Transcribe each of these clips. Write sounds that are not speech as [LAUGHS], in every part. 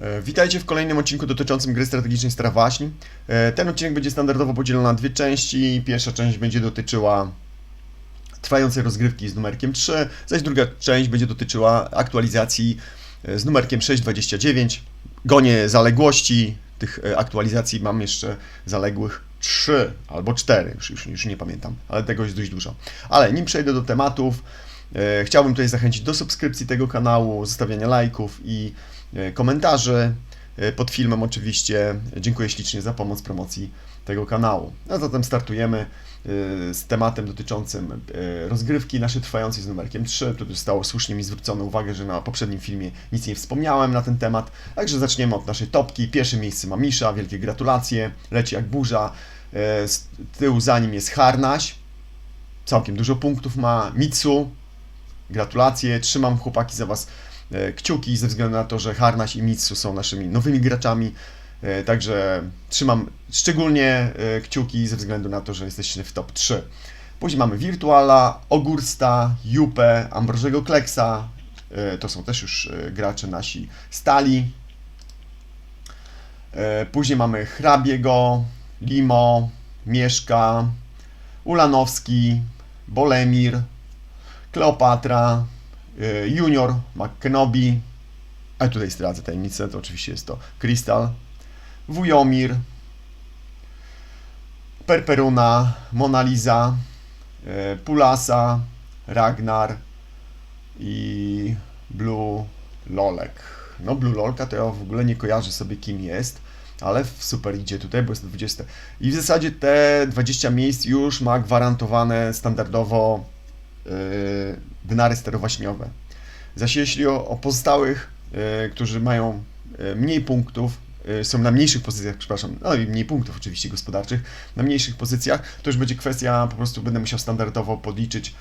E, Witajcie w kolejnym odcinku dotyczącym gry strategicznej Stara. E, Ten odcinek będzie standardowo podzielony na dwie części. Pierwsza część będzie dotyczyła trwającej rozgrywki z numerkiem 3, zaś druga część będzie dotyczyła aktualizacji e, z numerkiem 629. Gonię zaległości tych aktualizacji, mam jeszcze zaległych 3 albo 4, już, już, już nie pamiętam, ale tego jest dość dużo. Ale nim przejdę do tematów, chciałbym tutaj zachęcić do subskrypcji tego kanału, zostawiania lajków i komentarzy e, pod filmem oczywiście. Dziękuję ślicznie za pomoc promocji tego kanału. A zatem startujemy e, z tematem dotyczącym e, rozgrywki naszej trwającej z numerkiem 3. Tu zostało słusznie mi zwrócone uwagę, że na poprzednim filmie nic nie wspomniałem na ten temat. Także zaczniemy od naszej topki. Pierwsze miejsce ma Misza, wielkie gratulacje. Leci jak burza. E, Z tyłu za nim jest Harnaś. Całkiem dużo punktów ma. Mitsu, gratulacje. Trzymam chłopaki za Was e, kciuki ze względu na to, że Harnaś i Mitsu są naszymi nowymi graczami. E, Także trzymam szczególnie e, kciuki ze względu na to, że jesteście w top 3. Później mamy Virtuala, Ogursta, Jupe, Ambrożego Kleksa. E, To są też już e, gracze nasi stali. E, Później mamy Hrabiego, Limo, Mieszka, Ulanowski, Bolemir, Kleopatra, e, Junior, McKenobi, a tutaj zdradzę tajemnicę, to oczywiście jest to Krystal, Wujomir, Perperuna, Mona Lisa, e, Pulasa, Ragnar i Blue Lolek. No Blue Lolka to ja w ogóle nie kojarzę sobie kim jest, ale super idzie tutaj, bo jest 20. I w zasadzie te 20 miejsc już ma gwarantowane standardowo dynary sterowaśniowe. Zaś jeśli o, o pozostałych, yy, którzy mają yy, mniej punktów, są na mniejszych pozycjach, przepraszam, no i mniej punktów oczywiście gospodarczych, na mniejszych pozycjach, to już będzie kwestia, po prostu będę musiał standardowo podliczyć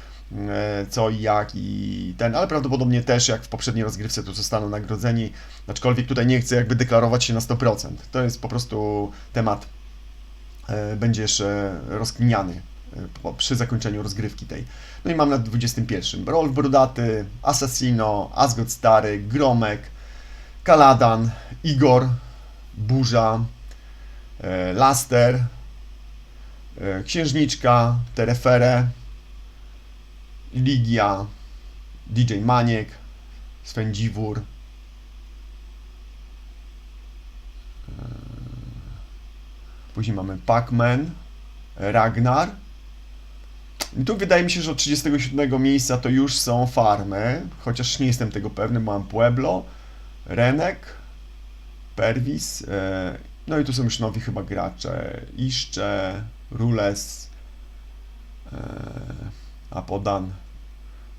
co i jak i ten, ale prawdopodobnie też jak w poprzedniej rozgrywce to zostaną nagrodzeni, aczkolwiek tutaj nie chcę jakby deklarować się na 100%. To jest po prostu temat e, będzie jeszcze rozkminiany e, przy zakończeniu rozgrywki tej. No i mam na 21. Rolf Brudaty, Assassino, Asgod Stary, Gromek, Kaladan, Igor, Burza, e, Laster, e, Księżniczka, Terefere, Ligia, DJ Maniek, Swędziwór, Później mamy Pac-Man, Ragnar. I tu wydaje mi się, że od 37 miejsca to już są farmy, chociaż nie jestem tego pewny. Mam Pueblo, Renek, Pervis. e, No i tu są już nowi chyba gracze. Iszcze, Rules, e, Apodan,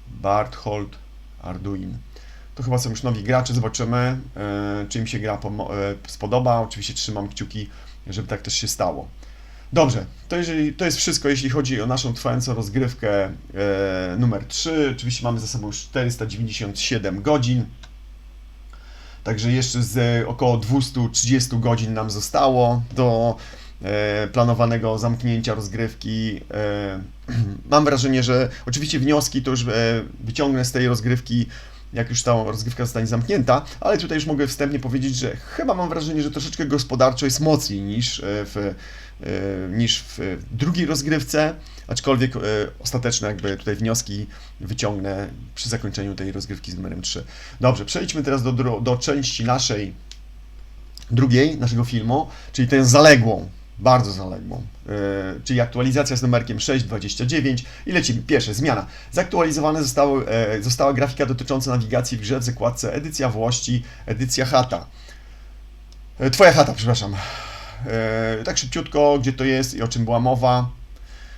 Barthold, Arduin. To chyba są już nowi gracze, zobaczymy, e, czy im się gra spodoba. Oczywiście trzymam kciuki, żeby tak też się stało. Dobrze, to, jeżeli, to jest wszystko, jeśli chodzi o naszą trwającą rozgrywkę e, numer 3. Oczywiście mamy za sobą już 497 godzin. Także jeszcze z około 230 godzin nam zostało do e, planowanego zamknięcia rozgrywki. E, [CLEARS THROAT] mam wrażenie, że oczywiście wnioski to już e, wyciągnę z tej rozgrywki, jak już ta rozgrywka zostanie zamknięta, ale tutaj już mogę wstępnie powiedzieć, że chyba mam wrażenie, że troszeczkę gospodarczo jest mocniej niż e, w, e, niż w drugiej rozgrywce, aczkolwiek e, ostateczne jakby tutaj wnioski wyciągnę przy zakończeniu tej rozgrywki z numerem 3. Dobrze, przejdźmy teraz do, do części naszej drugiej, naszego filmu, czyli tę zaległą, bardzo zaległą, yy, czyli aktualizacja z numerkiem 6.29 i lecimy. Pierwsze, zmiana. Zaktualizowane zostały, e, została grafika dotycząca nawigacji w grze w zakładce edycja Włości, edycja chata. E, Twoja chata, przepraszam. E, tak szybciutko, gdzie to jest i o czym była mowa.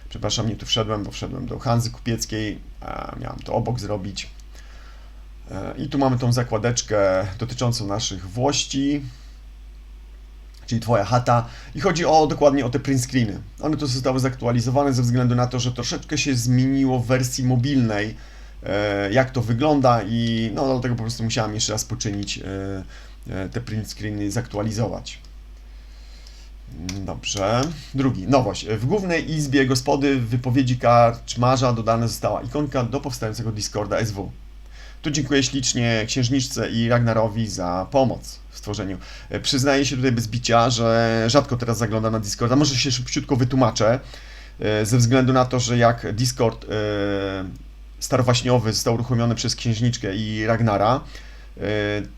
Przepraszam, nie tu wszedłem, bo wszedłem do Hanzy Kupieckiej, miałem to obok zrobić. E, I tu mamy tą zakładeczkę dotyczącą naszych włości, czyli Twoja chata. I chodzi o dokładnie o te print screeny. One tu zostały zaktualizowane ze względu na to, że troszeczkę się zmieniło w wersji mobilnej, e, jak to wygląda i no dlatego po prostu musiałem jeszcze raz poczynić e, e, te print screeny, zaktualizować. Dobrze. Drugi, nowość. W głównej izbie gospody w wypowiedzi karczmarza dodana została ikonka do powstającego Discorda SW. Tu dziękuję ślicznie Księżniczce i Ragnarowi za pomoc w stworzeniu. E, Przyznaję się tutaj bez bicia, że rzadko teraz zaglądam na Discorda. Może się szybciutko wytłumaczę, e, ze względu na to, że jak Discord e, starowaśniowy został uruchomiony przez Księżniczkę i Ragnara,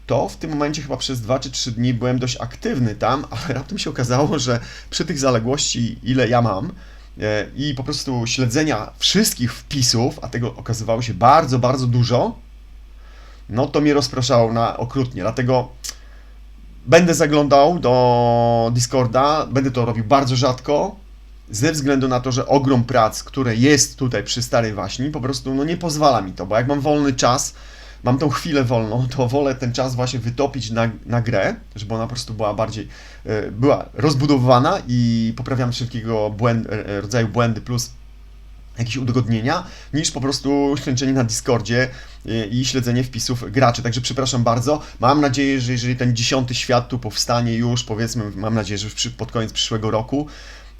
to w tym momencie chyba przez 2 czy 3 dni byłem dość aktywny tam, [LAUGHS] ale raptem się okazało, że przy tych zaległości, ile ja mam, i po prostu śledzenia wszystkich wpisów, a tego okazywało się bardzo, bardzo dużo, no to mnie rozpraszało na okrutnie. Dlatego będę zaglądał do Discorda, będę to robił bardzo rzadko, ze względu na to, że ogrom prac, które jest tutaj przy Starej Waśni, po prostu no, nie pozwala mi to, bo jak mam wolny czas, mam tą chwilę wolną, to wolę ten czas właśnie wytopić na, na grę, żeby ona po prostu była bardziej, e, była rozbudowywana i poprawiam wszelkiego błęd, e, rodzaju błędy plus jakieś udogodnienia, niż po prostu śledzenie na Discordzie e, i śledzenie wpisów graczy. Także przepraszam bardzo. Mam nadzieję, że jeżeli ten dziesiąty świat tu powstanie już, powiedzmy, mam nadzieję, że pod koniec przyszłego roku,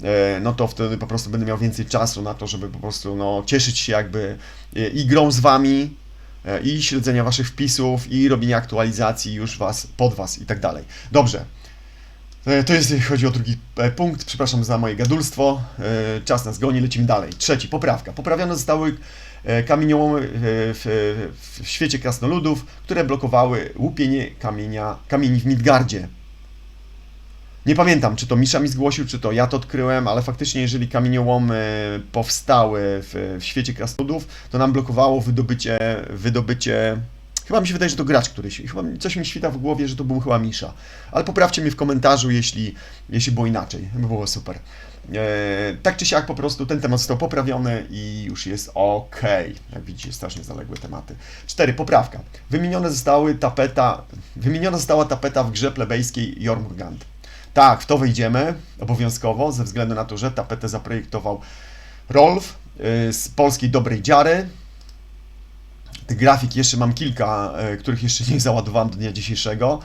e, no to wtedy po prostu będę miał więcej czasu na to, żeby po prostu no, cieszyć się jakby e, i grą z Wami, i śledzenia Waszych wpisów, i robienia aktualizacji już Was, pod Was i tak dalej. Dobrze. E, To jest, jeśli chodzi o drugi e, punkt. Przepraszam za moje gadulstwo. E, Czas nas goni, lecimy dalej. Trzeci, poprawka. Poprawione zostały e, kamieniołomy e, w, w świecie krasnoludów, które blokowały łupienie kamienia, kamieni w Midgardzie. Nie pamiętam, czy to Misza mi zgłosił, czy to ja to odkryłem, ale faktycznie, jeżeli kamieniołomy powstały w, w świecie krasnoludów, to nam blokowało wydobycie, wydobycie Chyba mi się wydaje, że to gracz któryś. Chyba coś mi świta w głowie, że to był chyba Misza. Ale poprawcie mnie w komentarzu, jeśli, jeśli było inaczej. By było super. E, tak czy siak po prostu ten temat został poprawiony i już jest ok. Jak widzicie, strasznie zaległe tematy. 4. Poprawka. Wymienione zostały tapeta, wymieniona została tapeta w grze plebejskiej Jormungand. Tak, w to wejdziemy obowiązkowo, ze względu na to, że tapetę zaprojektował Rolf y, z polskiej dobrej dziary. Tych grafik jeszcze mam kilka, e, których jeszcze nie załadowałem do dnia dzisiejszego.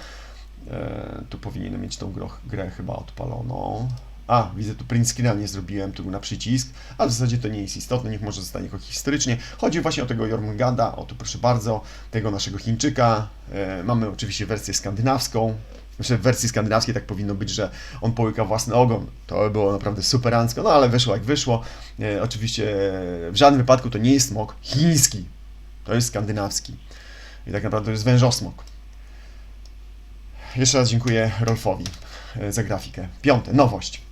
E, Tu powinienem mieć tą grę chyba odpaloną. A, widzę tu print screena nie zrobiłem tu na przycisk, ale w zasadzie to nie jest istotne, niech może zostanie jako historycznie. Chodzi właśnie o tego Jormunganda, o tu proszę bardzo, tego naszego Chińczyka. E, Mamy oczywiście wersję skandynawską. Znaczy w wersji skandynawskiej tak powinno być, że on połyka własny ogon. To by było naprawdę superancko, no ale wyszło jak wyszło. E, Oczywiście w żadnym wypadku to nie jest smok chiński, to jest skandynawski. I tak naprawdę to jest wężosmok. Jeszcze raz dziękuję Rolfowi e, za grafikę. Piąte, nowość.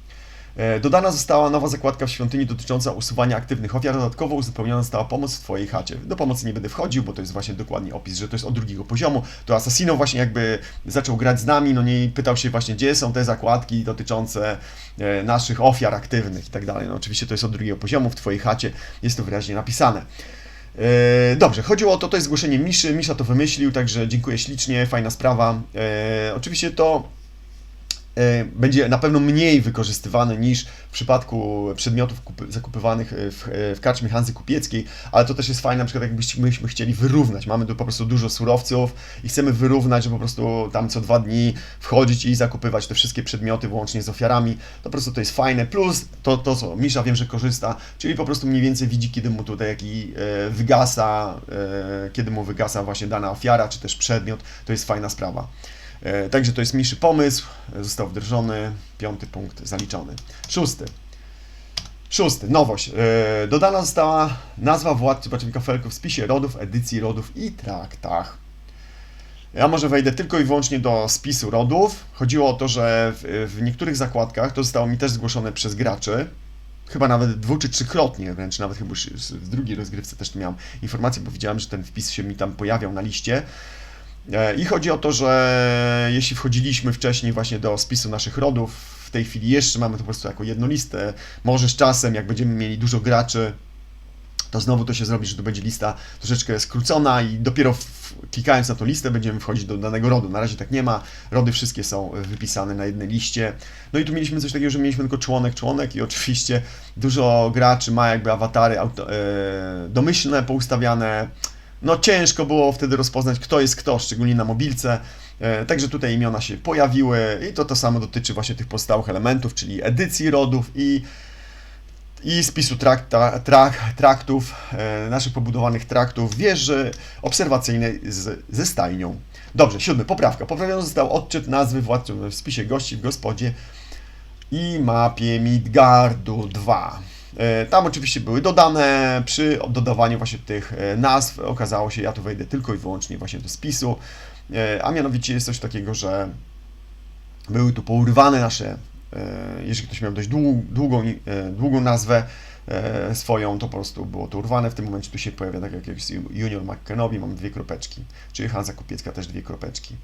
E, Dodana została nowa zakładka w świątyni dotycząca usuwania aktywnych ofiar. Dodatkowo uzupełniona została pomoc w Twojej chacie. Do pomocy nie będę wchodził, bo to jest właśnie dokładnie opis, że to jest od drugiego poziomu. To Assassino właśnie jakby zaczął grać z nami, no nie pytał się właśnie, gdzie są te zakładki dotyczące e, naszych ofiar aktywnych i tak dalej. No oczywiście to jest od drugiego poziomu w Twojej chacie, jest to wyraźnie napisane. E, Dobrze, chodziło o to, to jest zgłoszenie Miszy, Misza to wymyślił, także dziękuję ślicznie, fajna sprawa. E, Oczywiście to będzie na pewno mniej wykorzystywane niż w przypadku przedmiotów kup- zakupywanych e, w, e, w karczmie Hanzy Kupieckiej, ale to też jest fajne, na przykład jakbyśmy chcieli wyrównać. Mamy tu po prostu dużo surowców i chcemy wyrównać, że po prostu tam co dwa dni wchodzić i zakupywać te wszystkie przedmioty włącznie z ofiarami. To po prostu to jest fajne. Plus to, to co Misza wiem, że korzysta, czyli po prostu mniej więcej widzi, kiedy mu tutaj jaki e, wygasa, e, kiedy mu wygasa właśnie dana ofiara, czy też przedmiot. To jest fajna sprawa. E, Także to jest mniejszy pomysł, e, został wdrożony, piąty punkt zaliczony. Szósty. Szósty, nowość. E, Dodana została nazwa władcy Baczewnika Felku w spisie rodów, edycji rodów i traktach. Ja może wejdę tylko i wyłącznie do spisu rodów. Chodziło o to, że w, niektórych zakładkach, to zostało mi też zgłoszone przez graczy, chyba nawet dwu czy trzykrotnie, wręcz nawet chyba w drugiej rozgrywce też miałem informację, bo widziałem, że ten wpis się mi tam pojawiał na liście. E, I chodzi o to, że jeśli wchodziliśmy wcześniej właśnie do spisu naszych rodów, w tej chwili jeszcze mamy to po prostu jako jedną listę. Może z czasem, jak będziemy mieli dużo graczy, to znowu to się zrobi, że to będzie lista troszeczkę skrócona i dopiero w, klikając na tą listę będziemy wchodzić do danego rodu. Na razie tak nie ma. Rody wszystkie są wypisane na jednej liście. No i tu mieliśmy coś takiego, że mieliśmy tylko członek, członek i oczywiście dużo graczy ma jakby awatary auto, e, domyślne, poustawiane. No ciężko było wtedy rozpoznać, kto jest kto, szczególnie na mobilce. E, Także tutaj imiona się pojawiły i to to samo dotyczy właśnie tych pozostałych elementów, czyli edycji rodów i i spisu trakta, trak, traktów, e, naszych pobudowanych traktów, wieży obserwacyjnej z, ze stajnią. Dobrze, siódmy, poprawka. Poprawiony został odczyt nazwy władców w spisie gości w gospodzie i mapie Midgardu 2. E, Tam oczywiście były dodane, przy dodawaniu właśnie tych e, nazw okazało się, ja tu wejdę tylko i wyłącznie właśnie do spisu, e, a mianowicie jest coś takiego, że były tu pourywane nasze, jeżeli ktoś miał dość dłu- długą, długą nazwę swoją, to po prostu było to urwane. W tym momencie tu się pojawia, tak jak jest Junior McKenobi, mam dwie kropeczki, czyli Hansa Kupiecka też dwie kropeczki.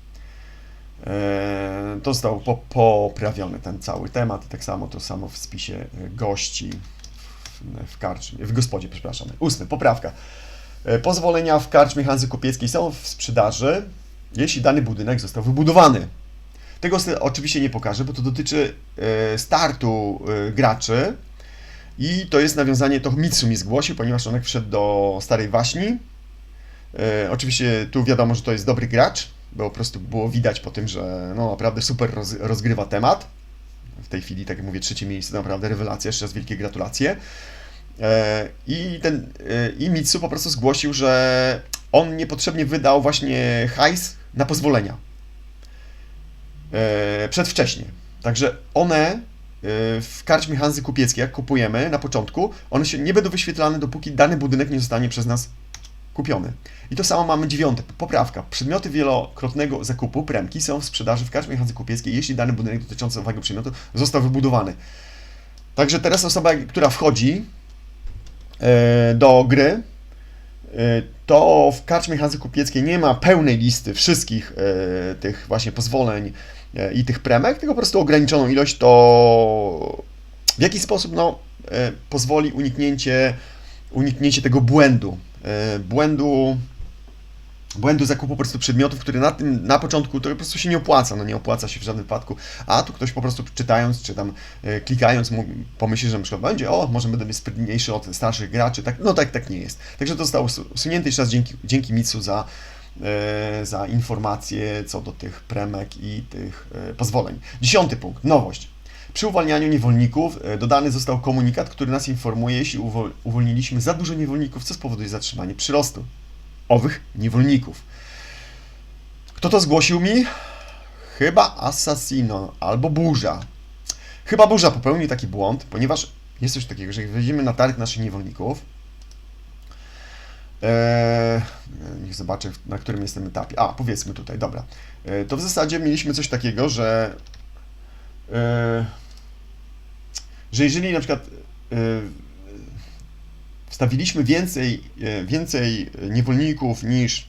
To został po, poprawiony ten cały temat tak samo to samo w spisie gości w, karczmie, w gospodzie, przepraszam. Ósmy, poprawka. E, Pozwolenia w karczmie Hanzy Kupieckiej są w sprzedaży, jeśli dany budynek został wybudowany. Tego oczywiście nie pokażę, bo to dotyczy e, startu e, graczy i to jest nawiązanie, to Mitsu mi zgłosił, ponieważ on wszedł do Starej Waśni. Oczywiście tu wiadomo, że to jest dobry gracz, bo po prostu było widać po tym, że no naprawdę super roz, rozgrywa temat. W tej chwili, tak jak mówię, trzecie miejsce, naprawdę rewelacja, jeszcze raz wielkie gratulacje. E, I ten, e, i Mitsu po prostu zgłosił, że on niepotrzebnie wydał właśnie hajs na pozwolenia e, przedwcześnie. Także one w karczmie Hanzy Kupieckiej, jak kupujemy na początku, one się nie będą wyświetlane, dopóki dany budynek nie zostanie przez nas kupiony. I to samo mamy dziewiąte. Poprawka. Przedmioty wielokrotnego zakupu, premki, są w sprzedaży w karczmie Hanzy Kupieckiej, jeśli dany budynek dotyczący owego przedmiotu został wybudowany. Także teraz osoba, która wchodzi e, do gry, e, to w karczmie Hanzy Kupieckiej nie ma pełnej listy wszystkich e, tych właśnie pozwoleń i tych premek, tylko po prostu ograniczoną ilość, to w jaki sposób no, pozwoli uniknięcie, uniknięcie tego błędu. E, błędu błędu zakupu po prostu przedmiotów, które na tym, na początku to po prostu się nie opłaca, no nie opłaca się w żadnym wypadku, a tu ktoś po prostu czytając, czy tam e, klikając mu, pomyśli, że na przykład będzie, o, może będę sprytniejszy od starszych graczy, tak, no tak, tak nie jest. Także to zostało usu- usunięte jeszcze raz dzięki, dzięki Mitsu za, e, za informacje co do tych premek i tych e, pozwoleń. Dziesiąty punkt, nowość. Przy uwalnianiu niewolników e, dodany został komunikat, który nas informuje, jeśli uwol- uwolniliśmy za dużo niewolników, co spowoduje zatrzymanie przyrostu owych niewolników. Kto to zgłosił mi? Chyba Assassino albo Burza. Chyba Burza popełnił taki błąd, ponieważ jest coś takiego, że jak wejdziemy na targ naszych niewolników, Eee, niech zobaczę, na którym jestem etapie. A, powiedzmy tutaj, dobra. Eee, to w zasadzie mieliśmy coś takiego, że eee, że jeżeli na przykład eee, wstawiliśmy więcej, e, więcej niewolników niż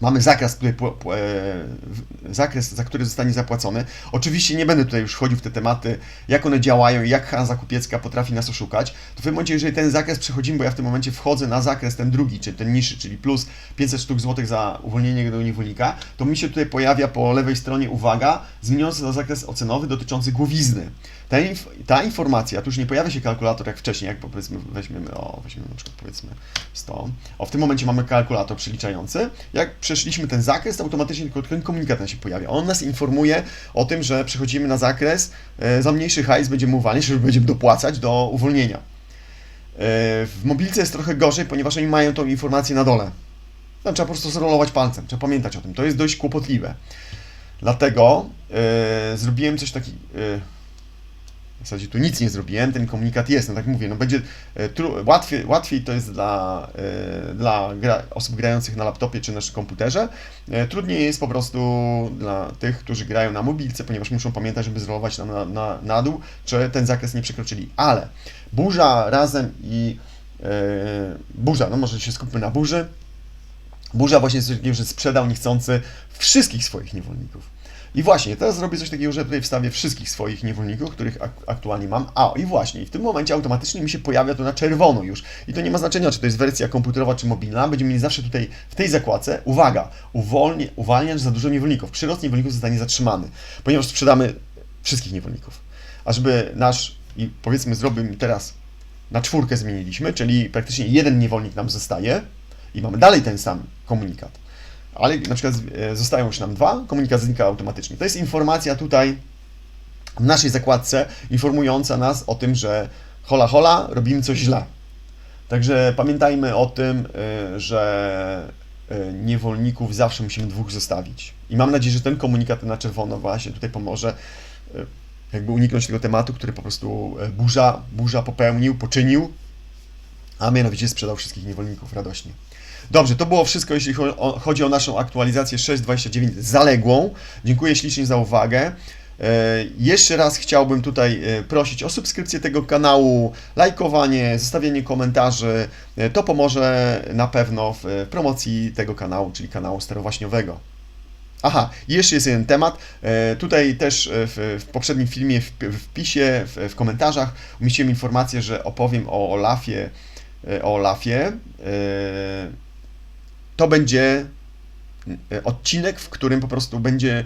mamy zakres, pł- e, zakres, za który zostanie zapłacony. Oczywiście nie będę tutaj już wchodził w te tematy, jak one działają jak Hanza Kupiecka potrafi nas oszukać. To w tym momencie, jeżeli ten zakres przechodzimy, bo ja w tym momencie wchodzę na zakres ten drugi, czyli ten niższy, czyli plus 500 sztuk złotych za uwolnienie tego niewolnika, to mi się tutaj pojawia po lewej stronie uwaga, zmieniająca na zakres ocenowy dotyczący głowizny. Ta, inf- ta informacja, tu już nie pojawia się kalkulator jak wcześniej, jak powiedzmy weźmiemy, o, weźmiemy na przykład powiedzmy 100. O, w tym momencie mamy kalkulator przeliczający. Jak przeszliśmy ten zakres, to automatycznie tylko ten komunikat nam się pojawia. On nas informuje o tym, że przechodzimy na zakres, e, za mniejszy hajs będziemy uwalniać, że będziemy dopłacać do uwolnienia. E, w mobilce jest trochę gorzej, ponieważ oni mają tą informację na dole. Trzeba po prostu zrolować palcem, trzeba pamiętać o tym. To jest dość kłopotliwe. Dlatego e, zrobiłem coś takiego. W zasadzie tu nic nie zrobiłem, ten komunikat jest, no tak mówię, no będzie e, łatwiej, łatwiej to jest dla, e, dla gra, osób grających na laptopie czy na komputerze, e, trudniej jest po prostu dla tych, którzy grają na mobilce, ponieważ muszą pamiętać, żeby zrolować na, na, na dół, czy ten zakres nie przekroczyli, ale burza razem i e, burza, no może się skupmy na burzy, burza właśnie jest że sprzedał niechcący wszystkich swoich niewolników. I właśnie, teraz zrobię coś takiego, że tutaj wstawię wszystkich swoich niewolników, których ak- aktualnie mam. A, i właśnie, w tym momencie automatycznie mi się pojawia to na czerwono już. I to nie ma znaczenia, czy to jest wersja komputerowa, czy mobilna. Będziemy mieli zawsze tutaj, w tej zakładce, uwaga, uwalniacz za dużo niewolników. Przyrost niewolników zostanie zatrzymany, ponieważ sprzedamy wszystkich niewolników. A żeby nasz, i powiedzmy zrobimy teraz, na czwórkę zmieniliśmy, czyli praktycznie jeden niewolnik nam zostaje i mamy dalej ten sam komunikat ale na przykład e, zostają już nam dwa, komunikat znika automatycznie. To jest informacja tutaj w naszej zakładce informująca nas o tym, że hola hola, robimy coś źle. Także pamiętajmy o tym, y, że y, niewolników zawsze musimy dwóch zostawić. I mam nadzieję, że ten komunikat na czerwono właśnie tutaj pomoże jakby uniknąć tego tematu, który po prostu burza, burza popełnił, poczynił, a mianowicie sprzedał wszystkich niewolników radośnie. Dobrze, to było wszystko, jeśli chodzi o naszą aktualizację 6.29 zaległą. Dziękuję ślicznie za uwagę. E, Jeszcze raz chciałbym tutaj e, prosić o subskrypcję tego kanału, lajkowanie, zostawienie komentarzy. E, To pomoże na pewno w promocji tego kanału, czyli kanału sterowaśniowego. Aha, jeszcze jest jeden temat. Tutaj też w, w poprzednim filmie, w w wpisie, w, w komentarzach umieściłem informację, że opowiem o Olafie. E, O Olafie. E, To będzie e, odcinek, w którym po prostu będzie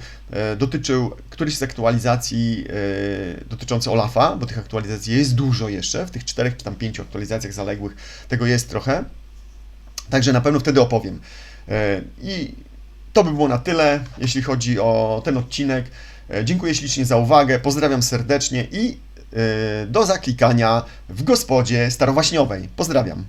dotyczył któryś z aktualizacji e, dotyczący Olafa, bo tych aktualizacji jest dużo jeszcze, w tych czterech czy tam pięciu aktualizacjach zaległych tego jest trochę. Także na pewno wtedy opowiem. I to by było na tyle, jeśli chodzi o ten odcinek. Dziękuję ślicznie za uwagę, pozdrawiam serdecznie i do zaklikania w gospodzie starowaśniowej. Pozdrawiam.